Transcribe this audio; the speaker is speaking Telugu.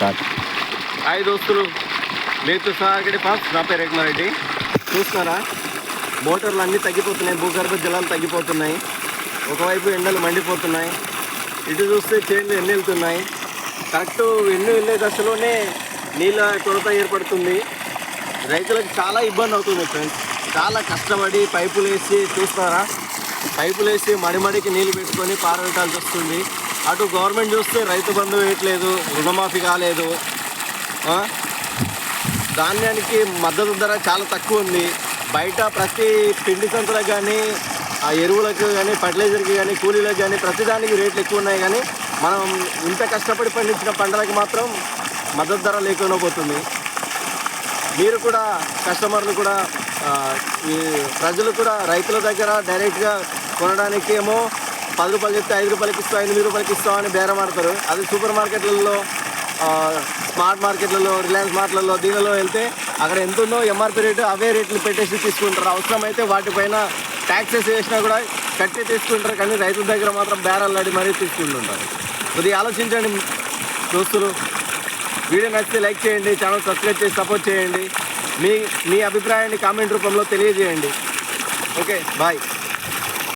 స్టార్ట్ హాయ్ దోస్తులు. నేతు సాగడి పాస్ నా పేరు రెడ్డి చూస్తున్నారా మోటార్లు అన్నీ తగ్గిపోతున్నాయి. భూగర్భ జలాలు తగ్గిపోతున్నాయి. ఒకవైపు ఎండలు మండిపోతున్నాయి. ఇటు చూస్తే చేన్లు ఎన్ని వెళ్తున్నాయి కరెక్ట్ ఎన్ని వెళ్ళే దశలోనే నీళ్ళ కొరత ఏర్పడుతుంది. రైతులకు చాలా ఇబ్బంది అవుతుంది ఫ్రెండ్స్. చాలా కష్టపడి పైపులు వేసి చూస్తారా? పైపులు వేసి మడిమడికి నీళ్ళు పెట్టుకొని పారబెట్టాల్సి వస్తుంది. అటు గవర్నమెంట్ చూస్తే రైతు బంధు వేయట్లేదు రుణమాఫీ కాలేదు. ధాన్యానికి మద్దతు ధర చాలా తక్కువ ఉంది. బయట ప్రతి పిండి సంతలకు కానీ ఆ ఎరువులకు కానీ ఫర్టిలైజర్కి కానీ కూలీలకు కానీ ప్రతిదానికి రేట్లు ఎక్కువ ఉన్నాయి. కానీ మనం ఇంత కష్టపడి పండించిన పంటలకు మాత్రం మద్దతు ధర లేకుండా పోతుంది. మీరు కూడా కస్టమర్లు కూడా ఈ ప్రజలు కూడా రైతుల దగ్గర డైరెక్ట్గా కొనడానికి ఏమో పది రూపాయలు చెప్తే ఐదు రూపాయలకి ఇస్తాం ఎనిమిది రూపాయలకి ఇస్తాం అని బేరం ఆడతారు. అది సూపర్ మార్కెట్లలో స్మార్ట్ మార్కెట్లలో రిలయన్స్ మార్ట్లలో దీనిలో వెళ్తే అక్కడ ఎంత ఉందో ఎంఆర్పి రేటు అవే రేట్లు పెట్టేసి తీసుకుంటారు. అవసరమైతే వాటిపైన ట్యాక్సెస్ వేసినా కూడా కట్టి తీసుకుంటారు. కానీ రైతుల దగ్గర మాత్రం బేరాలు నడి మరీ తీసుకుంటుంటారు. కొద్దిగా ఆలోచించండి దోస్తులు. వీడియో నచ్చితే లైక్ చేయండి ఛానల్ సబ్స్క్రైబ్ చేసి సపోర్ట్ చేయండి. మీ మీ అభిప్రాయాన్ని కామెంట్ రూపంలో తెలియజేయండి. Okay bye.